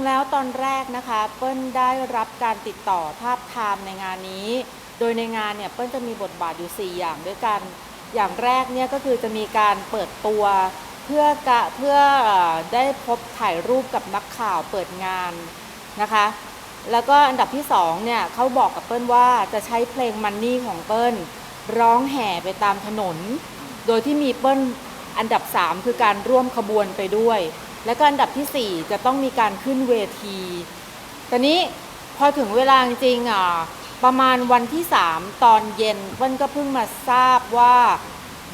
งๆแล้วตอนแรกนะคะเปิ้ลได้รับการติดต่อทาบทามในงานนี้ โดยในงานเนี่ยเปิ้ลจะมีบทบาทอยู่ 4 อย่างด้วยกัน อย่างแรกเนี่ยก็คือจะมีการเปิดตัวเพื่อกะเพื่อได้พบถ่ายรูปกับนักข่าวเปิดงานนะคะ แล้วก็อันดับที่สองเนี่ยเขาบอกกับเปิ้ลว่าจะใช้เพลงมันนี่ของเปิ้ลร้องแห่ไปตามถนน โดยที่มีเปิ้ลอันดับ 3 คือการร่วมขบวนไปด้วย แล้วก็อันดับทีสี่ 4 จะต้องมีการขึ้นเวที ตอนนี้พอถึงเวลาจริงๆอะประมาณวันที่ 3 ตอนเย็นเปิ้ลก็เพิ่งมาทราบว่า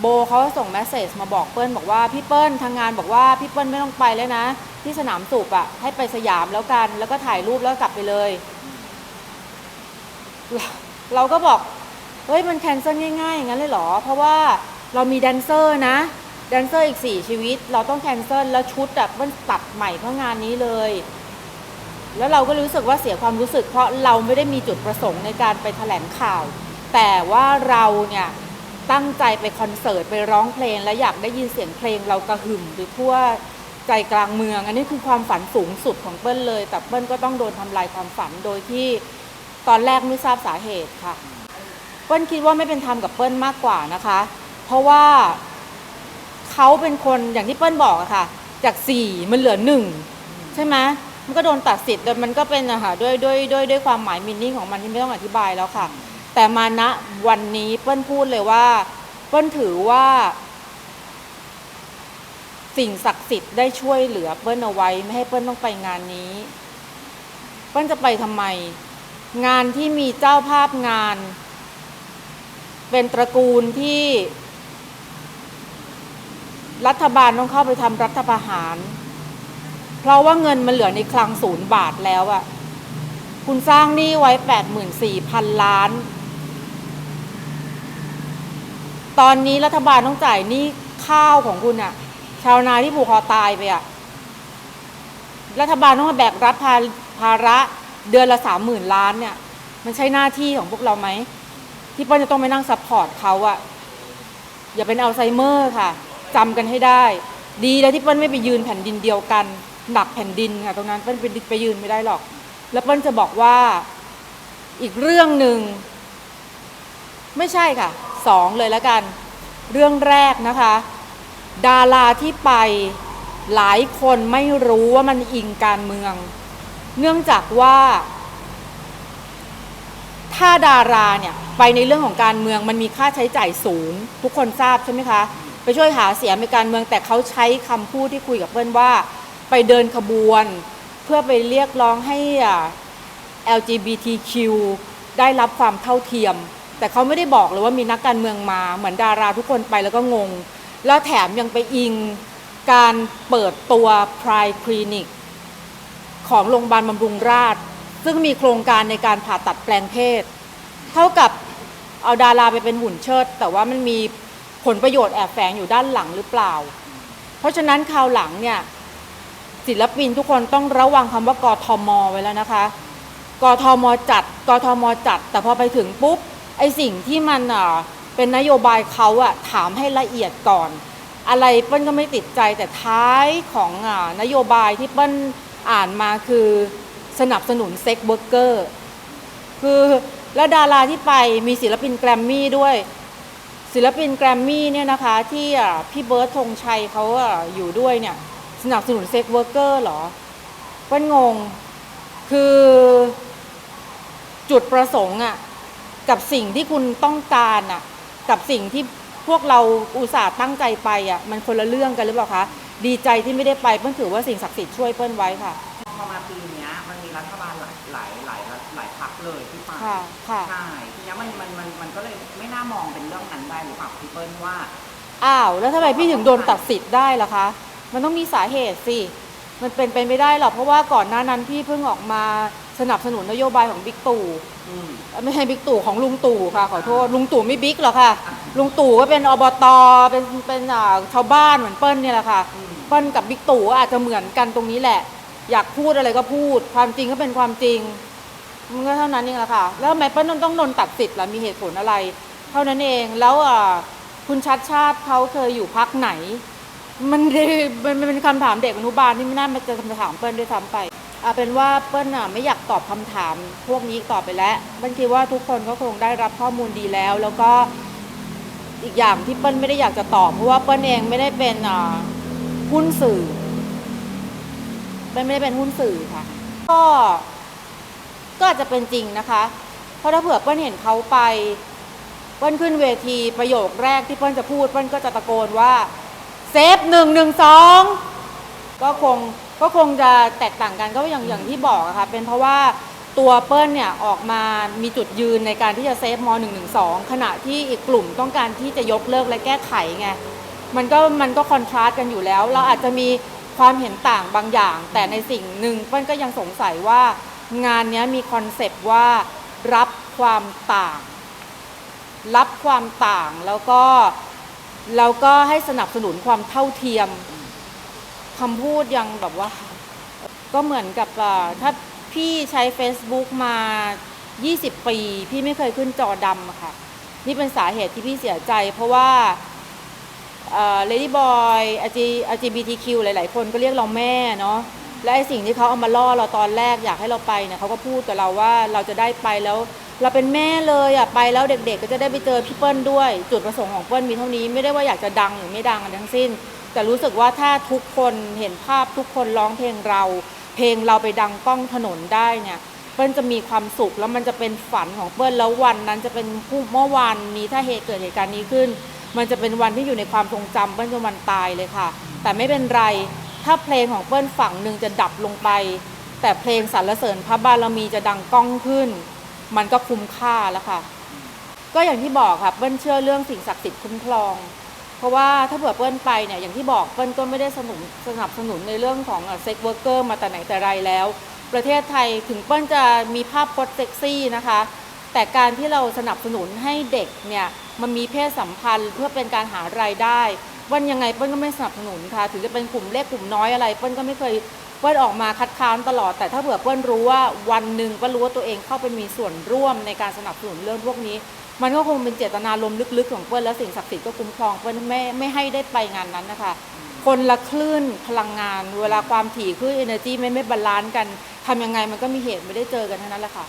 โบเขาส่งเมสเซจมาบอกเปิ้ลบอกว่าพี่เปิ้ลทางงานบอกว่าพี่เปิ้ลไม่ต้องไปแล้วนะ ที่สนามสูบอะให้ไปสยามแล้วกัน แล้วก็ถ่ายรูปแล้วกลับไปเลย เราเราก็บอกเฮ้ยมันแคนเซิลง่ายๆอย่างนั้นเลยเหรอ เพราะว่าเรามีแดนเซอร์นะ แดนเซอร์อีก 4 ชีวิต เราต้องแคนเซิลแล้วชุดแบบมันตัดใหม่เพราะงานนี้เลย แล้วเราก็รู้สึกว่าเสียความรู้สึก เพราะเราไม่ได้มีจุดประสงค์ในการไปแถลงข่าว แต่ว่าเราเนี่ยตั้งใจไปคอนเสิร์ตไปร้องเพลง และอยากได้ยินเสียงเพลงเรากระหึ่มไปทั่วใจกลางเมือง อันนี้คือความฝันสูงสุดของเปิ้ลเลย แต่เปิ้ลก็ต้องโดนทำลายความฝันโดยที่ตอนแรกไม่ทราบสาเหตุค่ะ เปิ้ลคิดว่าไม่เป็นธรรมกับเปิ้ลมากกว่านะคะ เพราะว่า เขาเป็นคนอย่างที่เปิ้ลบอกอะค่ะ จากสี่มันเหลือหนึ่งใช่ไหมมันก็โดนตัดสิทธิ์แต่มันก็เป็นอะค่ะด้วยด้วยด้วยด้วยความหมายมินนิ่งของมันที่ไม่ต้องอธิบายแล้วค่ะ แต่มาณวันนี้เปิ้ลพูดเลยว่า เปิ้ลถือว่า สิ่งศักดิ์สิทธิ์ได้ช่วยเหลือเปิ้ลเอาไว้ไม่ให้เปิ้ลต้องไปงานนี้ เปิ้ลจะไปทำไม งานที่มีเจ้าภาพงาน เป็นตระกูลที่ รัฐบาลต้องเข้าไปทำรัฐประหาร เพราะว่าเงินมันเหลือในคลังศูนย์บาทแล้วอะคุณสร้างหนี้ไว้แปดหมื่นสี่พันล้าน ตอนนี้รัฐบาลต้องจ่ายหนี้ข้าวของคุณอะชาวนาที่ผูกคอตายไปอะรัฐบาลต้องมาแบกรับภาภาระเดือนละสามหมื่นล้านเนี่ย มันใช่หน้าที่ของพวกเราไหมที่เปิ้ลจะต้องไปนั่งซัพพอร์ตเขาอะอย่าเป็นอัลไซเมอร์ค่ะ จำกันให้ได้ ดีแล้วที่เปิ้ลไม่ไปยืนแผ่นดินเดียวกัน หนักแผ่นดินค่ะตรงนั้นเปิ้ลไปไปยืนไม่ได้หรอก แล้วเปิ้ลจะบอกว่าอีกเรื่องหนึ่งไม่ใช่ค่ะสองเลยแล้วกัน เรื่องแรกนะคะ ดาราที่ไปหลายคนไม่รู้ว่ามันอิงการเมือง เนื่องจากว่า ถ้าดาราเนี่ยไปในเรื่องของการเมืองมันมีค่าใช้จ่ายสูง ทุกคนทราบใช่ไหมคะ ไปช่วยหาเสียงในการเมืองแต่เขาใช้คำพูดที่คุยกับเพื่อนว่า ไปเดินขบวน เพื่อไปเรียกร้องให้ LGBTQ ได้รับความเท่าเทียม แต่เขาไม่ได้บอกเลยว่ามีนักการเมืองมาเหมือนดาราทุกคนไปแล้วก็งง แล้วแถมยังไปอิงการเปิดตัว Pride Clinic ของโรงพยาบาลบำรุงราษฎร์ซึ่งมีโครงการในการผ่าตัดแปลงเพศ เท่ากับเอาดาราไปเป็นหุ่นเชิด แต่ว่ามันมี ผลประโยชน์แอบแฝงอยู่ด้านหลังหรือเปล่า เพราะฉะนั้นคราวหลังเนี่ยศิลปินทุกคนต้องระวังคำว่ากทมไว้แล้วนะคะกทมจัดกทมจัด แต่พอไปถึงปุ๊บไอสิ่งที่มันเป็นนโยบายเขาอะถามให้ละเอียดก่อน อะไรเปิ้ลก็ไม่ติดใจแต่ท้ายของอนโยบายที่เปิ้ลอ่านมาคือสนับสนุนเซ็กเวิร์กเกอร์คือแล้วดาราที่ไปมีศิลปินแกรมมี่ด้วย ศิลปินแกรมมี่เนี่ยนะคะที่พี่เบิร์ดธงชัยเขาอยู่ด้วยเนี่ยสนับสนุนเซ็กเวิร์กเกอร์เหรอเปิ้ลงงคือจุดประสงค์อะกับสิ่งที่คุณต้องการอะกับสิ่งที่พวกเราอุตส่าห์ตั้งใจไปอะมันคนละเรื่องกันหรือเปล่าคะดีใจที่ไม่ได้ไปเปิ้ลถือว่าสิ่งศักดิ์สิทธิ์ช่วยเปิ้ลไว้ค่ะ พอมาปีเนี้ยมันมีรัฐบาลหลายหลายหลาย หลายพักเลยที่ไปค่ะค่ะ ใช่ทีเนี้ยมันมันมันมันก็เลยไม่น่ามองเป็นเรื่องนั้นได้หรือเปล่าพี่เปิ้ลว่า อ้าว แล้วทำไมพี่ถึงโดนตัดสิทธิ์ได้ล่ะคะ มันต้องมีสาเหตุสิ มันเป็นไปไม่ได้หรอกเพราะว่าก่อนหน้านั้นพี่เพิ่งออกมาสนับสนุนนโยบายของบิ๊กตู่อืม เอ่อไม่ใช่บิ๊กตู่ของลุงตู่ค่ะขอโทษลุงตู่ไม่บิ๊กหรอกค่ะลุงตู่ก็เป็นอบตเป็นเป็นอ่าชาวบ้านเหมือนเปิ้ลเนี่ยแหละค่ะอืม เปิ้ลกับบิ๊กตู่ก็อาจจะเหมือนกันตรงนี้แหละ อยากพูดอะไรก็พูด ความจริงก็เป็นความจริง มันก็เท่านั้นเองแหละค่ะ แล้วทำไมเปิ้ลต้องโดนตัดสิทธิ์ล่ะมีเหตุผลอะไร เท่านั้นเองแล้วคุณชัดชาติเขาเคยอยู่พักไหน มันมันมันเป็นคำถามเด็กอนุบาลที่ไม่น่ามาจะถามเปิ้ลด้วยซ้ำไปเอาเป็นว่าเปิ้ลอะไม่อยากตอบคำถาม พวกนี้ต่อไปแล้วเปิ้ลคิดว่าทุกคนก็คงได้รับข้อมูลดีแล้ว แล้วก็อีกอย่างที่เปิ้ลไม่ได้อยากจะตอบเพราะว่าเปิ้ลเองไม่ได้เป็นหุ้นสื่อเปิ้ลไม่ได้เป็นหุ้นสื่อค่ะ ก็ ก็อาจจะเป็นจริงนะคะ เพราะถ้าเผื่อเปิ้ลเห็นเขาไป เปิ้ลขึ้นเวทีประโยคแรกที่เปิ้ลจะพูดเปิ้ลก็จะตะโกนว่าเซฟหนึ่งหนึ่งสองก็คงก็คงจะแตกต่างกันก็อย่างอย่างที่บอกอะค่ะเป็นเพราะว่าตัวเปิ้ลเนี่ยออกมามีจุดยืนในการที่จะเซฟม .112 ขณะที่อีกกลุ่มต้องการที่จะยกเลิกและแก้ไขไงมันก็มันก็คอนทราสต์กันอยู่แล้ว เราอาจจะมีความเห็นต่างบางอย่าง แต่ในสิ่งหนึ่งเปิ้ลก็ยังสงสัยว่า งานนี้มีคอนเซปต์ว่ารับความต่าง รับความต่างแล้วก็แล้วก็ให้สนับสนุนความเท่าเทียมคำพูดยังแบบว่า ก็เหมือนกับถ้าพี่ใช้ Facebook มา 20 ปี พี่ไม่เคยขึ้นจอดำค่ะ นี่เป็นสาเหตุที่พี่เสียใจ เพราะว่าเลดี้บอย LGBTQ หลาย ๆ คนก็เรียกเราแม่เนาะ และไอสิ่งที่เขาเอามาล่อเราตอนแรกอยากให้เราไปเนี่ยเขาก็พูดกับเราว่าเราจะได้ไปแล้ว เราเป็นแม่เลยอะไปแล้วเด็กๆ ก็จะได้ไปเจอพี่เปิ้ลด้วย จุดประสงค์ของเปิ้ลมีเท่านี้ไม่ได้ว่าอยากจะดังหรือไม่ดังอะไรทั้งสิ้น แต่รู้สึกว่าถ้าทุกคนเห็นภาพทุกคนร้องเพลงเรา เพลงเราไปดังก้องถนนได้เนี่ยเปิ้ลจะมีความสุขแล้วมันจะเป็นฝันของเปิ้ลแล้ววันนั้นจะเป็นผู้เมื่อวานนี้ถ้าเหตุเกิดเหตุการณ์นี้ขึ้น มันจะเป็นวันที่อยู่ในความทรงจำเปิ้ลจนวันตายเลยค่ะ แต่ไม่เป็นไร ถ้าเพลงของเปิ้ลฝั่งหนึ่งจะดับลงไป แต่เพลงสรรเสริญพระบารมีจะดังก้องขึ้น มันก็คุ้มค่าแล้วค่ะ ก็อย่างที่บอกค่ะเปิ้ลเชื่อเรื่องสิ่งศักดิ์สิทธิ์คุ้มครอง เพราะว่าถ้าเผื่อเปิ้ลไปเนี่ยอย่างที่บอกเปิ้ลก็ไม่ได้สนับสนับสนุนในเรื่องของเซ็กเวอร์เกอร์มาแต่ไหนแต่ไรแล้ว ประเทศไทยถึงเปิ้ลจะมีภาพพจน์เซ็กซี่นะคะ แต่การที่เราสนับสนุนให้เด็กเนี่ยมันมีเพศสัมพันธ์เพื่อเป็นการหารายได้ เปิ้ลยังไงเปิ้ลก็ไม่สนับสนุนค่ะ ถึงจะเป็นกลุ่มเล็กกลุ่มน้อยอะไรเปิ้ลก็ไม่เคยเปิ้ลออกมาคัดค้านตลอด แต่ถ้าเผื่อเปิ้ลรู้ว่าวันหนึ่งเปิ้ลรู้ว่าตัวเองเข้าไปมีส่วนร่วมในการสนับสนุนเรื่องพวกนี้ มันก็คงเป็นเจตนารมณ์ลึกๆของเปิ้ลและสิ่งศักดิ์สิทธิ์ก็คุ้มครองเปิ้ลไม่ไม่ให้ได้ไปงานนั้นนะคะคนละคลื่นพลังงาน เวลาความถี่คลื่น energy ไม่ไม่บาลานซ์กันทำยังไงมันก็มีเหตุไม่ได้เจอกันเท่านั้นแหละค่ะ